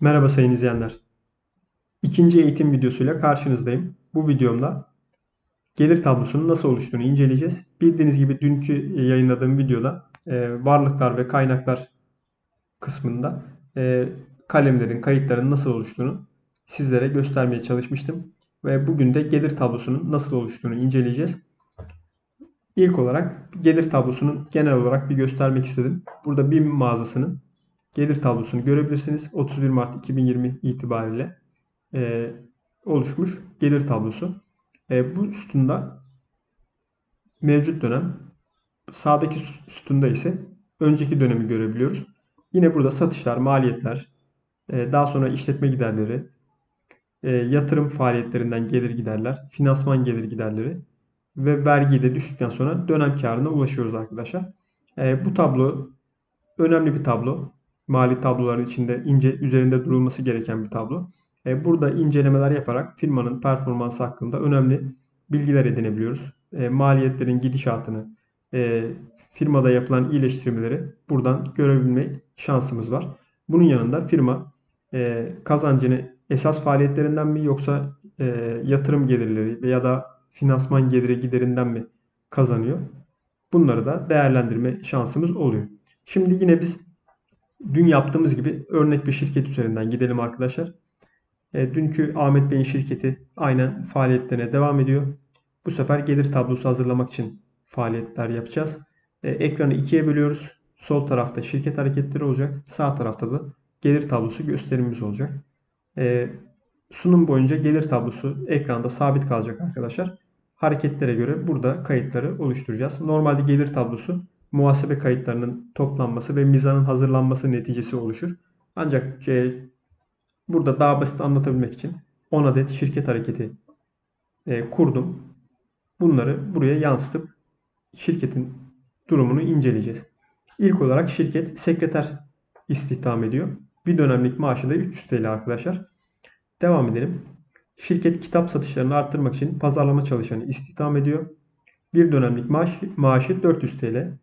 Merhaba sayın izleyenler. İkinci eğitim videosuyla karşınızdayım. Bu videomda gelir tablosunun nasıl oluştuğunu inceleyeceğiz. Bildiğiniz gibi dünkü yayınladığım videoda e, varlıklar ve kaynaklar kısmında e, kalemlerin, kayıtların nasıl oluştuğunu sizlere göstermeye çalışmıştım. Ve bugün de gelir tablosunun nasıl oluştuğunu inceleyeceğiz. İlk olarak gelir tablosunun genel olarak bir göstermek istedim. Burada BİM mağazasının gelir tablosunu görebilirsiniz. 31 Mart 2020 itibariyle e, oluşmuş gelir tablosu. E, bu sütunda mevcut dönem, sağdaki sütunda ise önceki dönemi görebiliyoruz. Yine burada satışlar, maliyetler, e, daha sonra işletme giderleri, e, yatırım faaliyetlerinden gelir giderler, finansman gelir giderleri ve vergiyi de düştükten sonra dönem karına ulaşıyoruz arkadaşlar. E, bu tablo önemli bir tablo mali tabloların içinde ince üzerinde durulması gereken bir tablo. E, burada incelemeler yaparak firmanın performansı hakkında önemli bilgiler edinebiliyoruz. E, maliyetlerin gidişatını, e, firmada yapılan iyileştirmeleri buradan görebilme şansımız var. Bunun yanında firma e, kazancını esas faaliyetlerinden mi yoksa e, yatırım gelirleri veya da finansman geliri giderinden mi kazanıyor? Bunları da değerlendirme şansımız oluyor. Şimdi yine biz Dün yaptığımız gibi örnek bir şirket üzerinden gidelim arkadaşlar. E, dünkü Ahmet Bey'in şirketi aynen faaliyetlerine devam ediyor. Bu sefer gelir tablosu hazırlamak için faaliyetler yapacağız. E, ekranı ikiye bölüyoruz. Sol tarafta şirket hareketleri olacak. Sağ tarafta da gelir tablosu gösterimimiz olacak. E, sunum boyunca gelir tablosu ekranda sabit kalacak arkadaşlar. Hareketlere göre burada kayıtları oluşturacağız. Normalde gelir tablosu muhasebe kayıtlarının toplanması ve mizanın hazırlanması neticesi oluşur. Ancak e, burada daha basit anlatabilmek için 10 adet şirket hareketi e, kurdum. Bunları buraya yansıtıp şirketin durumunu inceleyeceğiz. İlk olarak şirket sekreter istihdam ediyor. Bir dönemlik maaşı da 300 TL arkadaşlar. Devam edelim. Şirket kitap satışlarını arttırmak için pazarlama çalışanı istihdam ediyor. Bir dönemlik maaş, maaşı 400 TL.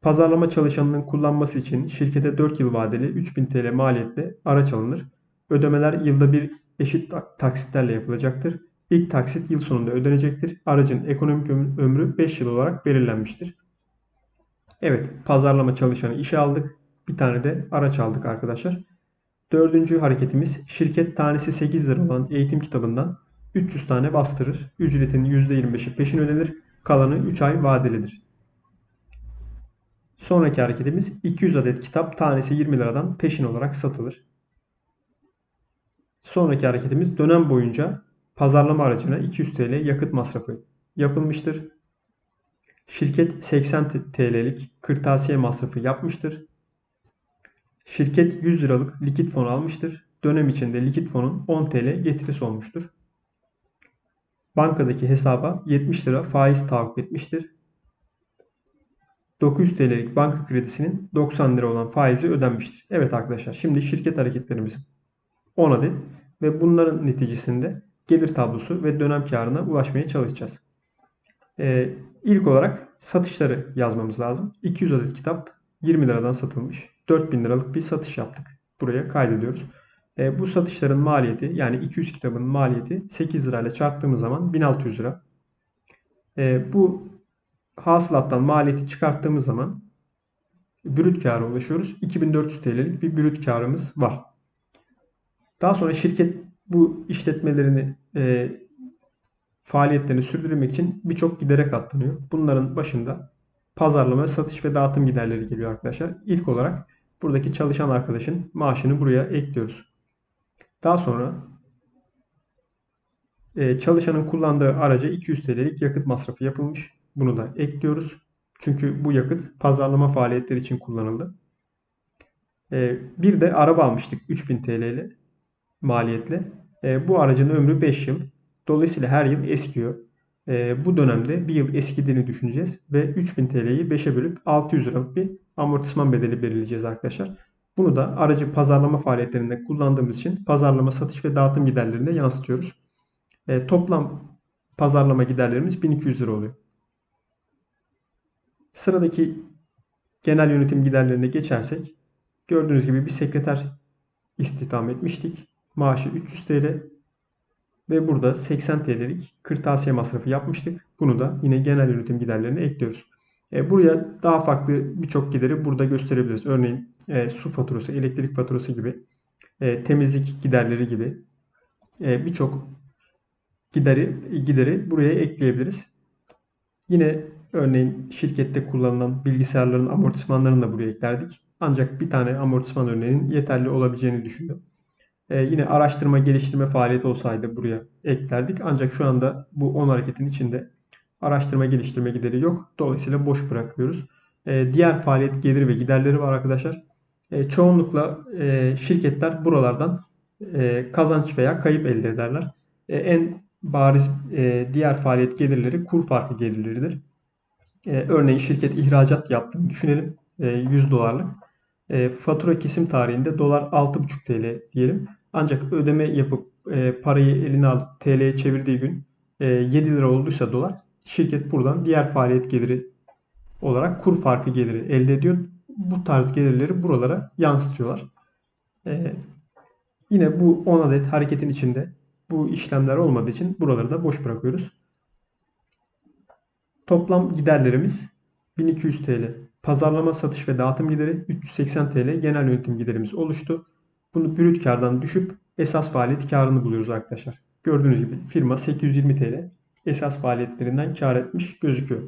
Pazarlama çalışanının kullanması için şirkete 4 yıl vadeli 3000 TL maliyetle araç alınır. Ödemeler yılda bir eşit taksitlerle yapılacaktır. İlk taksit yıl sonunda ödenecektir. Aracın ekonomik ömrü 5 yıl olarak belirlenmiştir. Evet, pazarlama çalışanı işe aldık. Bir tane de araç aldık arkadaşlar. Dördüncü hareketimiz şirket tanesi 8 lira olan eğitim kitabından 300 tane bastırır. Ücretin %25'i peşin ödenir. Kalanı 3 ay vadelidir. Sonraki hareketimiz 200 adet kitap tanesi 20 liradan peşin olarak satılır. Sonraki hareketimiz dönem boyunca pazarlama aracına 200 TL yakıt masrafı yapılmıştır. Şirket 80 TL'lik kırtasiye masrafı yapmıştır. Şirket 100 liralık likit fon almıştır. Dönem içinde likit fonun 10 TL getirisi olmuştur. Bankadaki hesaba 70 lira faiz tahakkuk etmiştir. 900 TL'lik banka kredisinin 90 lira olan faizi ödenmiştir. Evet arkadaşlar şimdi şirket hareketlerimiz 10 adet ve bunların neticesinde gelir tablosu ve dönem karına ulaşmaya çalışacağız. Ee, ilk olarak satışları yazmamız lazım. 200 adet kitap 20 liradan satılmış. 4000 liralık bir satış yaptık. Buraya kaydediyoruz. Ee, bu satışların maliyeti yani 200 kitabın maliyeti 8 lirayla çarptığımız zaman 1600 lira. Ee, bu hasılattan maliyeti çıkarttığımız zaman brüt kâra ulaşıyoruz. 2400 TL'lik bir brüt karımız var. Daha sonra şirket bu işletmelerini e, faaliyetlerini sürdürmek için birçok gidere katlanıyor. Bunların başında pazarlama, satış ve dağıtım giderleri geliyor arkadaşlar. İlk olarak buradaki çalışan arkadaşın maaşını buraya ekliyoruz. Daha sonra e, çalışanın kullandığı araca 200 TL'lik yakıt masrafı yapılmış. Bunu da ekliyoruz. Çünkü bu yakıt pazarlama faaliyetleri için kullanıldı. Ee, bir de araba almıştık 3000 TL maliyetle. Ee, bu aracın ömrü 5 yıl. Dolayısıyla her yıl eskiyor. Ee, bu dönemde bir yıl eskidiğini düşüneceğiz. Ve 3000 TL'yi 5'e bölüp 600 liralık bir amortisman bedeli belirleyeceğiz arkadaşlar. Bunu da aracı pazarlama faaliyetlerinde kullandığımız için pazarlama, satış ve dağıtım giderlerinde yansıtıyoruz. toplam pazarlama giderlerimiz 1200 lira oluyor. Sıradaki genel yönetim giderlerine geçersek gördüğünüz gibi bir sekreter istihdam etmiştik. Maaşı 300 TL ve burada 80 TL'lik kırtasiye masrafı yapmıştık. Bunu da yine genel yönetim giderlerine ekliyoruz. E, buraya daha farklı birçok gideri burada gösterebiliriz. Örneğin e, su faturası, elektrik faturası gibi, e, temizlik giderleri gibi birçok gideri gideri buraya ekleyebiliriz. Yine örneğin şirkette kullanılan bilgisayarların amortismanlarını da buraya eklerdik. Ancak bir tane amortisman örneğinin yeterli olabileceğini düşündüm. Ee, yine araştırma geliştirme faaliyeti olsaydı buraya eklerdik. Ancak şu anda bu 10 hareketin içinde araştırma geliştirme gideri yok. Dolayısıyla boş bırakıyoruz. Ee, diğer faaliyet gelir ve giderleri var arkadaşlar. Ee, çoğunlukla e, şirketler buralardan e, kazanç veya kayıp elde ederler. E, en bariz e, diğer faaliyet gelirleri kur farkı gelirleridir. E, örneğin şirket ihracat yaptığını düşünelim. E, 100 dolarlık. E, fatura kesim tarihinde dolar 6,5 TL diyelim. Ancak ödeme yapıp e, parayı eline alıp TL'ye çevirdiği gün e, 7 lira olduysa dolar şirket buradan diğer faaliyet geliri olarak kur farkı geliri elde ediyor. Bu tarz gelirleri buralara yansıtıyorlar. E, yine bu 10 adet hareketin içinde bu işlemler olmadığı için buraları da boş bırakıyoruz. Toplam giderlerimiz 1200 TL. Pazarlama, satış ve dağıtım gideri 380 TL genel yönetim giderimiz oluştu. Bunu brüt kardan düşüp esas faaliyet karını buluyoruz arkadaşlar. Gördüğünüz gibi firma 820 TL esas faaliyetlerinden kar etmiş gözüküyor.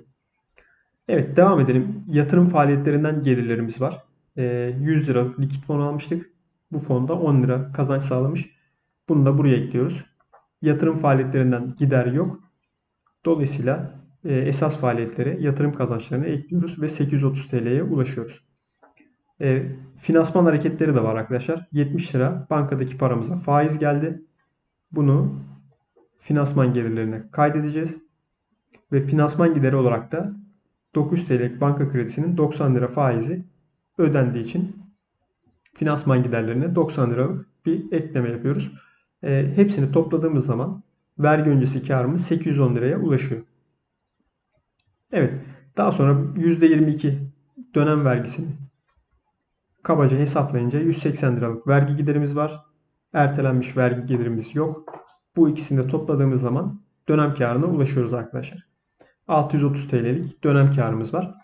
Evet devam edelim. Yatırım faaliyetlerinden gelirlerimiz var. 100 ee, liralık likit fon almıştık. Bu fonda 10 lira kazanç sağlamış. Bunu da buraya ekliyoruz. Yatırım faaliyetlerinden gider yok. Dolayısıyla esas faaliyetlere yatırım kazançlarını ekliyoruz ve 830 TL'ye ulaşıyoruz. E, finansman hareketleri de var arkadaşlar. 70 lira bankadaki paramıza faiz geldi. Bunu finansman gelirlerine kaydedeceğiz. Ve finansman gideri olarak da 900 TL'lik banka kredisinin 90 lira faizi ödendiği için finansman giderlerine 90 liralık bir ekleme yapıyoruz. E, hepsini topladığımız zaman vergi öncesi karımız 810 liraya ulaşıyor. Evet. Daha sonra %22 dönem vergisini kabaca hesaplayınca 180 liralık vergi giderimiz var. Ertelenmiş vergi gelirimiz yok. Bu ikisini de topladığımız zaman dönem karına ulaşıyoruz arkadaşlar. 630 TL'lik dönem karımız var.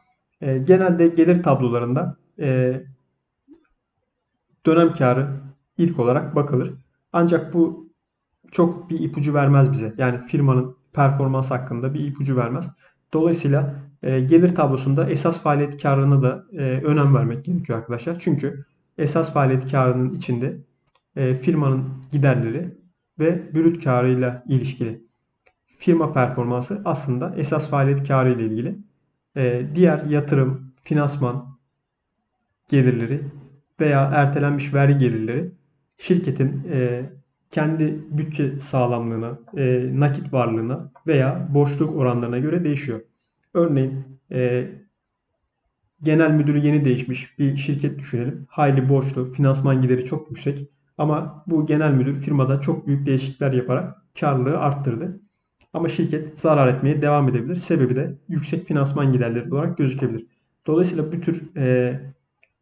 E, genelde gelir tablolarında e, dönem karı ilk olarak bakılır. Ancak bu çok bir ipucu vermez bize. Yani firmanın performans hakkında bir ipucu vermez. Dolayısıyla e, gelir tablosunda esas faaliyet karına da e, önem vermek gerekiyor arkadaşlar. Çünkü esas faaliyet karının içinde e, firmanın giderleri ve brüt karıyla ilişkili. Firma performansı aslında esas faaliyet karı ile ilgili. E, diğer yatırım, finansman gelirleri veya ertelenmiş vergi gelirleri şirketin e, kendi bütçe sağlamlığına, e, nakit varlığına veya borçluk oranlarına göre değişiyor. Örneğin e, genel müdürü yeni değişmiş bir şirket düşünelim. Hayli borçlu, finansman gideri çok yüksek. Ama bu genel müdür firmada çok büyük değişiklikler yaparak karlılığı arttırdı. Ama şirket zarar etmeye devam edebilir. Sebebi de yüksek finansman giderleri olarak gözükebilir. Dolayısıyla bu tür e,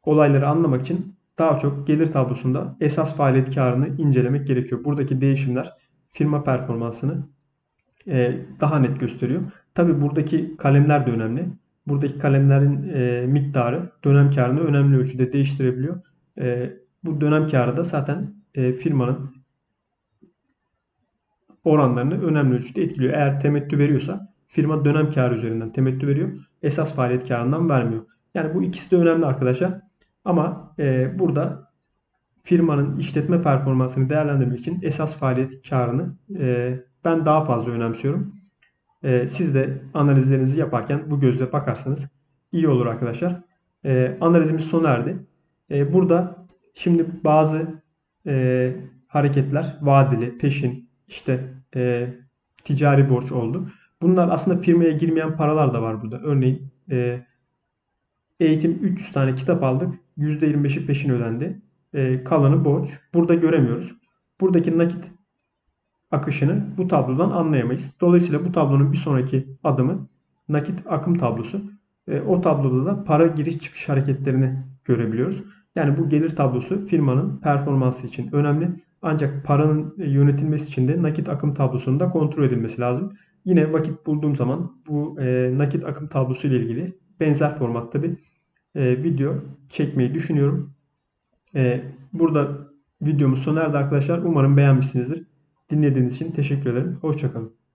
olayları anlamak için daha çok gelir tablosunda esas faaliyet karını incelemek gerekiyor. Buradaki değişimler firma performansını e, daha net gösteriyor. Tabi buradaki kalemler de önemli. Buradaki kalemlerin e, miktarı dönem karını önemli ölçüde değiştirebiliyor. E, bu dönem karı da zaten firmanın oranlarını önemli ölçüde etkiliyor. Eğer temettü veriyorsa firma dönem karı üzerinden temettü veriyor. Esas faaliyet karından vermiyor. Yani bu ikisi de önemli arkadaşlar. Ama e, burada firmanın işletme performansını değerlendirmek için esas faaliyet karını e, ben daha fazla önemsiyorum. E, siz de analizlerinizi yaparken bu gözle bakarsanız iyi olur arkadaşlar. E, analizimiz sona erdi. E, burada şimdi bazı e, hareketler vadeli, peşin, işte e, ticari borç oldu. Bunlar aslında firmaya girmeyen paralar da var burada. Örneğin e, eğitim 300 tane kitap aldık. %25'i peşin ödendi. E, kalanı borç. Burada göremiyoruz. Buradaki nakit akışını bu tablodan anlayamayız. Dolayısıyla bu tablonun bir sonraki adımı nakit akım tablosu. E, o tabloda da para giriş çıkış hareketlerini görebiliyoruz. Yani bu gelir tablosu firmanın performansı için önemli. Ancak paranın e, yönetilmesi için de nakit akım tablosunun da kontrol edilmesi lazım. Yine vakit bulduğum zaman bu e, nakit akım tablosu ile ilgili benzer formatta bir e, video çekmeyi düşünüyorum. E, burada videomuz sona erdi arkadaşlar. Umarım beğenmişsinizdir. Dinlediğiniz için teşekkür ederim. Hoşçakalın.